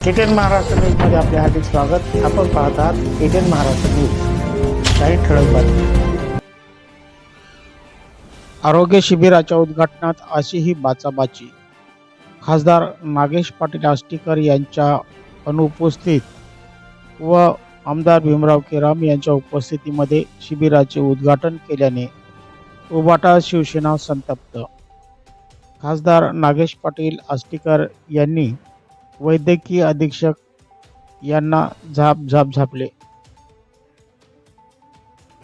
ATN Maharashtra न्यूजमध्ये आपले हार्दिक स्वागत. आपण पाहत आहात एटीएन महाराष्ट्र न्यूज. काही ठळक बातमी आरोग्य शिबिराच्या उद्घाटनात अशी ही बाचाबाची. खासदार नागेश पाटील आष्टीकर यांच्या अनुपस्थित व आमदार भीमराव केराम यांच्या उपस्थितीमध्ये शिबिराचे उद्घाटन केल्याने उबाटा शिवसेना संतप्त. खासदार नागेश पाटील आष्टीकर यांनी वैद्यकीय अधीक्षक यांना झाप झाप झापले.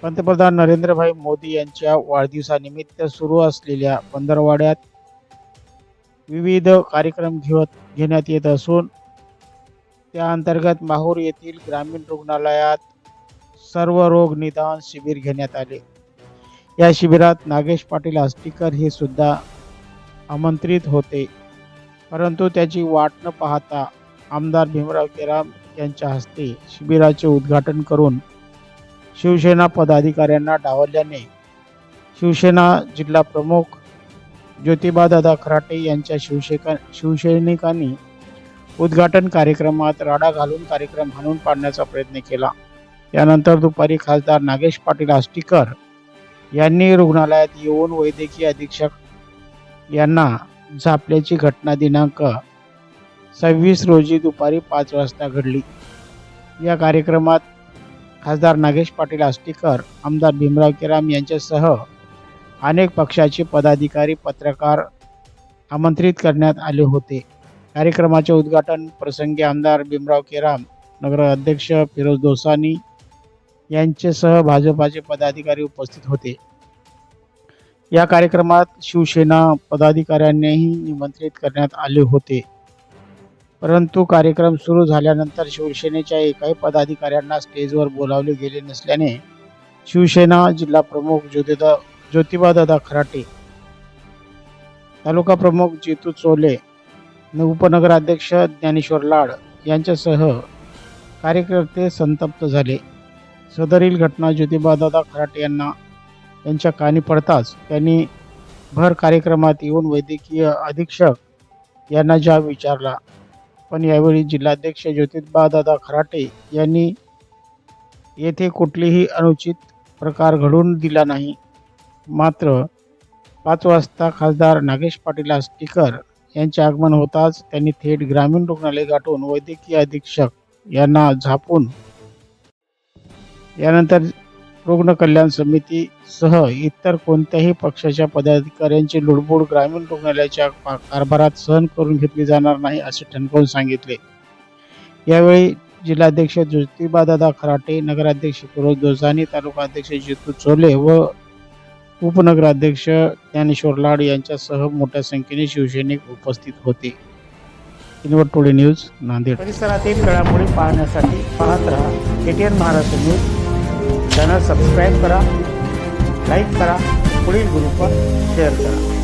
पंतप्रधान नरेंद्रभाई मोदी यांच्या वाढदिवसानिमित्त सुरू असलेल्या पंधरवाड्यात विविध कार्यक्रम घेत घेण्यात येत असून त्या अंतर्गत माहूर येथील ग्रामीण रुग्णालयात सर्व रोग निदान शिबिर घेण्यात आले. या शिबिरात नागेश पाटील आष्टीकर हे सुद्धा आमंत्रित होते. परंतु त्याची वाट न पाहता आमदार भीमराव केराम यांच्या हस्ते शिबिराचे उद्घाटन करून शिवसेना पदाधिकाऱ्यांना डावलल्याने शिवसेना जिल्हा प्रमुख ज्योतिबादादा खराटे यांच्या शिवसेका शिवसैनिकांनी उद्घाटन कार्यक्रमात राडा घालून कार्यक्रम हाणून पाडण्याचा प्रयत्न केला. त्यानंतर दुपारी खासदार नागेश पाटील आष्टीकर यांनी रुग्णालयात येऊन वैद्यकीय अधीक्षक यांना झापल्याची घटना दिनांक सव्वीस रोजी दुपारी पाच वाजता घडली. या कार्यक्रमात खासदार नागेश पाटील आष्टीकर आमदार भीमराव केराम यांच्यासह अनेक पक्षाचे पदाधिकारी पत्रकार आमंत्रित करण्यात आले होते. कार्यक्रमाचे उद्घाटन प्रसंगी आमदार भीमराव केराम नगर अध्यक्ष फिरोज दोसानी यांच्यासह भाजपाचे पदाधिकारी उपस्थित होते. या कार्यक्रमात शिवसेना पदाधिकाऱ्यांनीही निमंत्रित करण्यात आले होते. परंतु कार्यक्रम सुरू झाल्यानंतर शिवसेनेच्या एकाही पदाधिकाऱ्यांना स्टेजवर बोलावले गेले नसल्याने शिवसेना जिल्हा प्रमुख ज्योतिदा ज्योतिबादादा खराटे तालुका प्रमुख जितू चोले उपनगराध्यक्ष ज्ञानेश्वर लाड यांच्यासह कार्यकर्ते संतप्त झाले. सदरील घटना ज्योतिबादादा खराटे यांना यांच्या कानी पडताच त्यांनी भर कार्यक्रमात येऊन वैद्यकीय अधीक्षक यांना जाब विचारला. पण यावेळी जिल्हाध्यक्ष ज्योतिबादादा खराटे यांनी येथे कुठलीही अनुचित प्रकार घडून दिला नाही. मात्र पाच वाजता खासदार नागेश पाटील आष्टीकर यांचे आगमन होताच त्यांनी थेट ग्रामीण रुग्णालय गाठून वैद्यकीय अधीक्षक यांना झापून यानंतर रुग्ण कल्याण समितीसह इतर कोणत्याही पक्षाच्या पदाधिकाऱ्यांची लुडबुड ग्रामीण रुग्णालयाच्या कारभारात सहन करून घेतली जाणार नाही असे ठणकावून सांगितले. यावेळी जिल्हाध्यक्ष ज्योतिबादादा खराटे नगराध्यक्ष फिरोज दोसानी तालुकाध्यक्ष जितू चोले व उपनगराध्यक्ष ज्ञानेश्वर लाड यांच्यासह मोठ्या संख्येने शिवसैनिक उपस्थित होते. इन्व्हर टोळे न्यूज नांदेड. परिसरातील घडामोडी पाहण्यासाठी पाहत रहा. ATN Maharashtra news. सबस्क्राईब करा लाईक करा पुढील ग्रुपवर शेअर करा.